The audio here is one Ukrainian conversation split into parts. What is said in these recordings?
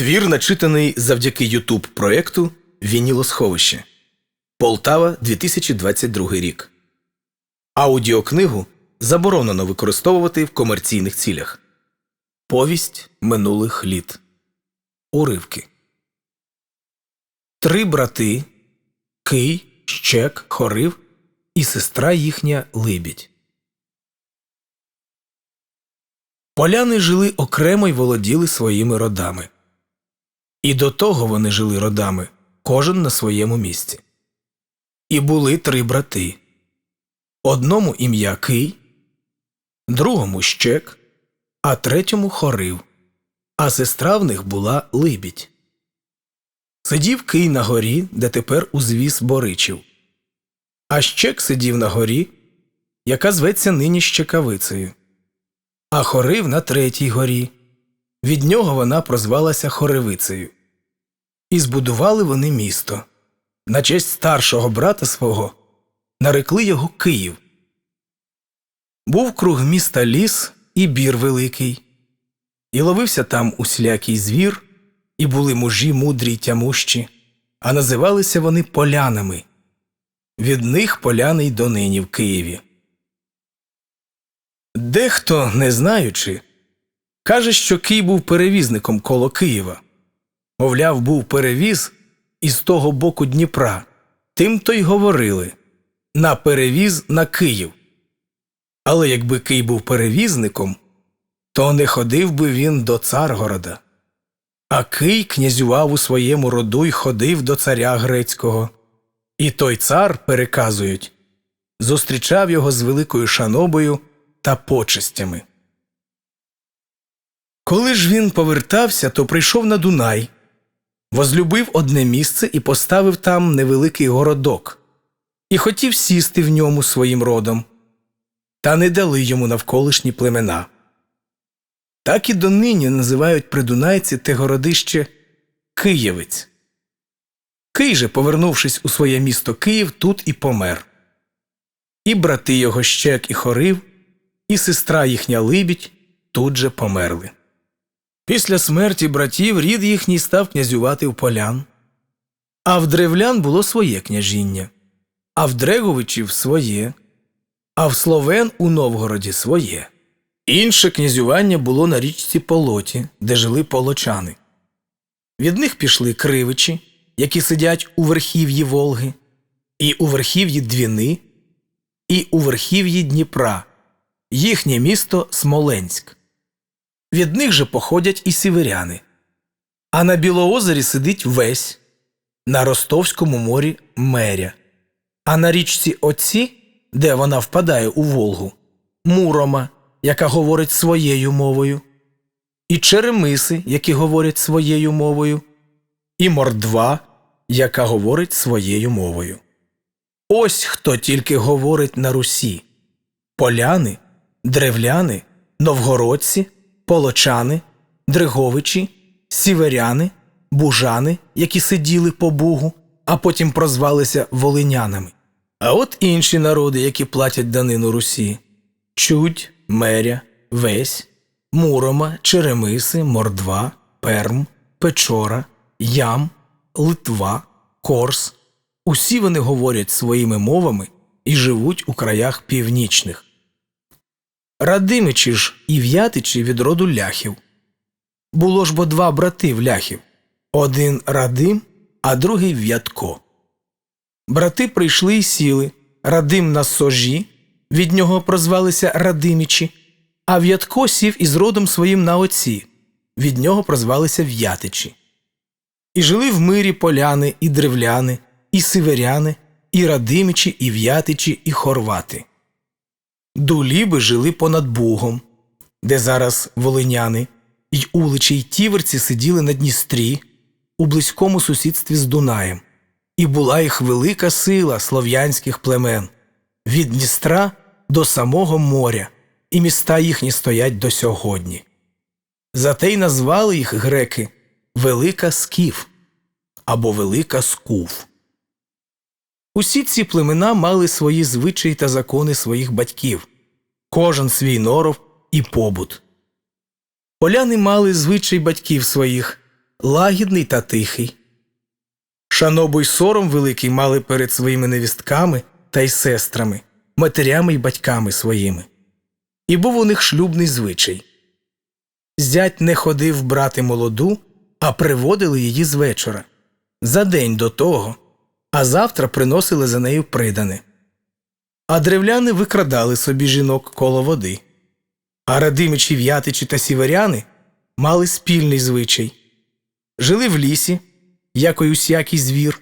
Твір начитаний завдяки Ютуб проєкту Вінілосховище. Полтава 2022 рік. Аудіокнигу заборонено використовувати в комерційних цілях. Повість минулих літ. Уривки. Три брати Кий, Щек, Хорив і сестра їхня Либідь. Поляни жили окремо й володіли своїми родами. І до того вони жили родами, кожен на своєму місці. І були три брати одному ім'я Кий, другому щек, а третьому хорив, а сестра в них була Либідь. Сидів Кий на горі, де тепер узвіз Боричів, а щек сидів на горі, яка зветься нині Щекавицею, а хорив на третій горі. Від нього вона прозвалася Хоревицею. І збудували вони місто. На честь старшого брата свого нарекли його Київ. Був круг міста ліс і бір великий, і ловився там услякий звір, і були мужі мудрі й тямущі, а називалися вони полянами. Від них поляни й донині в Києві. Дехто, не знаючи, Каже, що Кий був перевізником коло Києва. Мовляв, був перевіз із того боку Дніпра. Тим то й говорили на перевіз на Київ. Але якби Кий був перевізником, то не ходив би він до Царгорода. А Кий князював у своєму роду й ходив до царя грецького. І той цар, переказують, зустрічав його з великою шанобою та почестями. Коли ж він повертався, то прийшов на Дунай, возлюбив одне місце і поставив там невеликий городок, і хотів сісти в ньому своїм родом, та не дали йому навколишні племена. Так і донині називають придунайці те городище Києвець. Кий же, повернувшись у своє місто Київ, тут і помер. І брати його щек і хорив, і сестра їхня Либідь тут же померли. Після смерті братів рід їхній став князювати в полян. А в древлян було своє княжіння, а в Дреговичів своє, а в Словен у Новгороді своє. Інше князювання було на річці Полоті, де жили полочани. Від них пішли кривичі, які сидять у верхів'ї Волги, і у верхів'ї Двіни, і у верхів'ї Дніпра, їхнє місто Смоленськ. Від них же походять і сіверяни. А на Білоозері сидить весь, на Ростовському морі меря, а на річці Оці, де вона впадає у Волгу, Мурома, яка говорить своєю мовою, і Черемиси, які говорять своєю мовою, і Мордва, яка говорить своєю мовою. Ось хто тільки говорить на Русі поляни, древляни, новгородці полочани, дриговичі, сіверяни, бужани, які сиділи по Бугу, а потім прозвалися волинянами. А от інші народи, які платять данину Русі Чудь, Меря, Весь, Мурома, Черемиси, Мордва, Перм, Печора, Ям, Литва, Корс. Усі вони говорять своїми мовами і живуть у краях північних. Радимичі ж і в'ятичі від роду ляхів. Було ж бо два брати в ляхів один Радим, а другий В'ятко. Брати прийшли і сіли Радим на сожі, від нього прозвалися Радимічі, а В'ятко сів із родом своїм на оці, від нього прозвалися В'ятичі. І жили в мирі поляни, і древляни, і сиверяни, і Радимичі, і В'ятичі, і хорвати. Дуліби жили понад Бугом, де зараз волиняни, й уличі й тіверці сиділи на Дністрі у близькому сусідстві з Дунаєм, і була їх велика сила слов'янських племен від Дністра до самого моря, і міста їхні стоять до сьогодні. Зате й назвали їх греки Велика Скіф або Велика Скуф. Усі ці племена мали свої звичаї та закони своїх батьків, кожен свій норов і побут. Поляни мали звичай батьків своїх лагідний та тихий. Шанобу й сором великий мали перед своїми невістками та й сестрами, матерями й батьками своїми. І був у них шлюбний звичай. Зять не ходив брати молоду, а приводили її з вечора, за день до того, а завтра приносили за нею придане. А древляни викрадали собі жінок коло води. А радимичі, в'ятичі та сіверяни мали спільний звичай. Жили в лісі, як й усякий звір,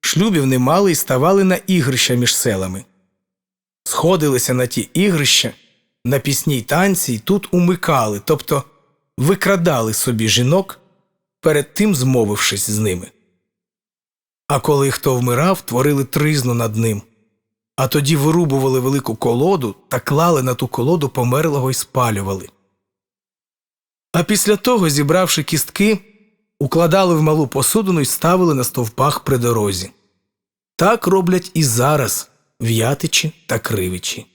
шлюбів не мали і ставали на ігрища між селами. Сходилися на ті ігрища, на пісні танці й тут умикали, тобто викрадали собі жінок, перед тим змовившись з ними. А коли хто вмирав, творили тризну над ним, а тоді вирубували велику колоду та клали на ту колоду померлого й спалювали. А після того, зібравши кістки, укладали в малу посудину й ставили на стовпах при дорозі. Так роблять і зараз в'ятичі та кривичі.